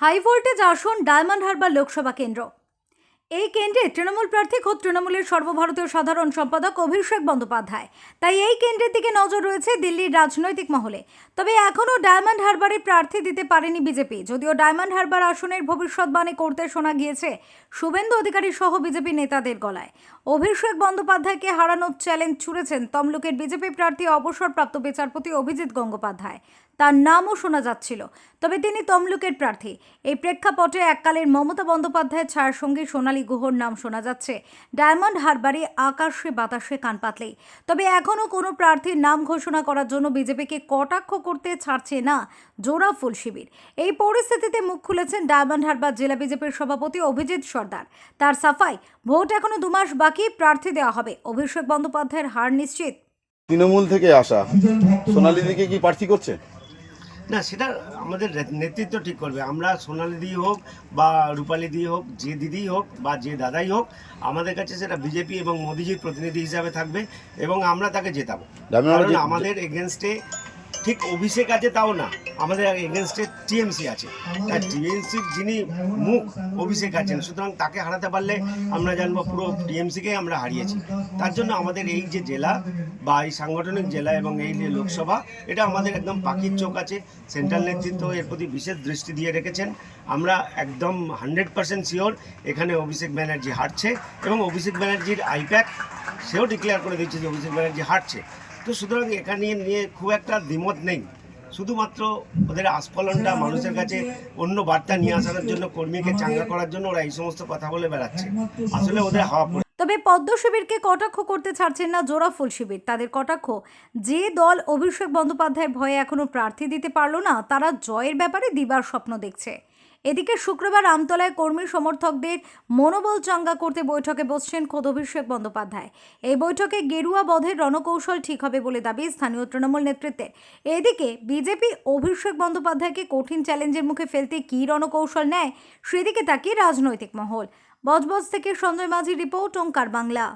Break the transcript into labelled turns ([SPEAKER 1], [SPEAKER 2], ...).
[SPEAKER 1] High voltage আসন diamond Harbour Lok Sabha কেন্দ্র। এই কেন্দ্রে তৃণমূল প্রার্থী খোদ তৃণমূলের সর্বভারতীয় সাধারণ সম্পাদক অভিষেক বন্দ্যোপাধ্যায়। তাই এই কেন্দ্রের দিকে নজর রয়েছে দিল্লির রাজনৈতিক মহলে। তবে এখনও ডায়মন্ড হারবারে প্রার্থী দিতে পারেনি বিজেপি। যদিও ডায়মন্ড হারবার আসনের ভবিষ্যৎবাণী করতে শোনা গিয়েছে শুভেন্দু অধিকারী সহ বিজেপি নেতাদের গলায়। অভিষেক বন্দ্যোপাধ্যায়কে হারানোর চ্যালেঞ্জ ছুড়েছেন তমলুকের বিজেপি প্রার্থী, অবসরপ্রাপ্ত বিচারপতি অভিজিৎ গঙ্গোপাধ্যায়। তার নামও শোনা যাচ্ছিল। তবে তিনি তমলুকের প্রার্থী। এই প্রেক্ষাপটে এককালের মমতা বন্দ্যোপাধ্যায়ের ছায়ার সঙ্গে সোনালী গুহর নাম শোনা যাচ্ছে। ডায়মন্ড হারবারে আকাশে বাতাসে কান পাতলেই। তবে এখনও কোনো প্রার্থীর নাম ঘোষণা করার জন্য বিজেপিকে কটাক্ষ করতে ছাড়ছে না জোড়া ফুল শিবির। এই পরিস্থিতিতে মুখ খুলেছেন ডায়মন্ড হারবার জেলা বিজেপির সভাপতি অভিজিৎ সর্দার। তার সাফাই ভোট এখনও দু মাস বাকি প্রার্থী দেওয়া হবে। অভিষেক বন্দ্যোপাধ্যায়ের হার নিশ্চিত।
[SPEAKER 2] তৃণমূল থেকে আসা। সোনালী দিকে কি প্রার্থী করছে?
[SPEAKER 3] না সেটা আমাদের নেতৃত্ব ঠিক করবে। আমরা সোনালি দিয়ে হোক বা রূপালী দিয়ে হোক যে দিদিই হোক বা যে দাদাই হোক আমাদের কাছে সেটা বিজেপি এবং মোদিজির প্রতিনিধি হিসাবে থাকবে এবং আমরা তাকে জেতাবো। কারণ আমাদের এগেনস্টে ঠিক অভিষেক আছে তাও না। আমাদের এগেনস্টে টিএমসি আছে। আর টিএমসির যিনি মুখ অভিষেক আছেন সুতরাং তাকে হারাতে পারলে আমরা জানব পুরো টিএমসিকে আমরা হারিয়েছি। তার জন্য আমাদের এই যে জেলা বা এই সাংগঠনিক জেলা এবং এই যে লোকসভা, এটা আমাদের একদম পাখির চোখ আছে। সেন্ট্রাল নেতৃত্ব এর প্রতি বিশেষ দৃষ্টি দিয়ে রেখেছেন। আমরা একদম হান্ড্রেড পার্সেন্ট শিওর এখানে অভিষেক ব্যানার্জি হারছে এবং অভিষেক ব্যানার্জির আইপ্যাক সেও ডিক্লেয়ার করে দিচ্ছে যে অভিষেক ব্যানার্জি হারছে। তো সুতরাং এখানে নিয়ে খুব একটা দ্বিমত নেই। শুধুমাত্র ওদের আস্ফলনটা মানুষের কাছে অন্য বার্তা নিয়ে আসার জন্য, কর্মীকে চাঙ্গা করার জন্য ওরা এই সমস্ত কথা বলে বেড়াচ্ছে। আসলে ওদের হাওয়া
[SPEAKER 1] তবে পদ্ম শিবিরকে কটাক্ষ করতে ছাড়ছেন না জোরাফুল শিবির। তাদের কটাক্ষ, যে দল অভিষেক বন্দ্যোপাধ্যায়ের ভয়ে এখনও প্রার্থী দিতে পারল না, তারা জয়ের ব্যাপারে দিবার স্বপ্ন দেখছে। এদিকে শুক্রবার আমতলায় কর্মী সমর্থকদের মনোবল চাঙ্গা করতে বৈঠকে বসছেন খোদ অভিষেক বন্দ্যোপাধ্যায়। এই বৈঠকে গেরুয়া বধের রণকৌশল ঠিক হবে বলে দাবি স্থানীয় তৃণমূল নেতৃত্বের এদিকে বিজেপি অভিষেক বন্দ্যোপাধ্যায়কে কঠিন চ্যালেঞ্জের মুখে ফেলতে কী রণকৌশল নেয়, সেদিকে তাকিয়ে রাজনৈতিক মহল। বজবজ থেকে সঞ্জয় মাঝি রিপোর্ট, ওঙ্কার বাংলা।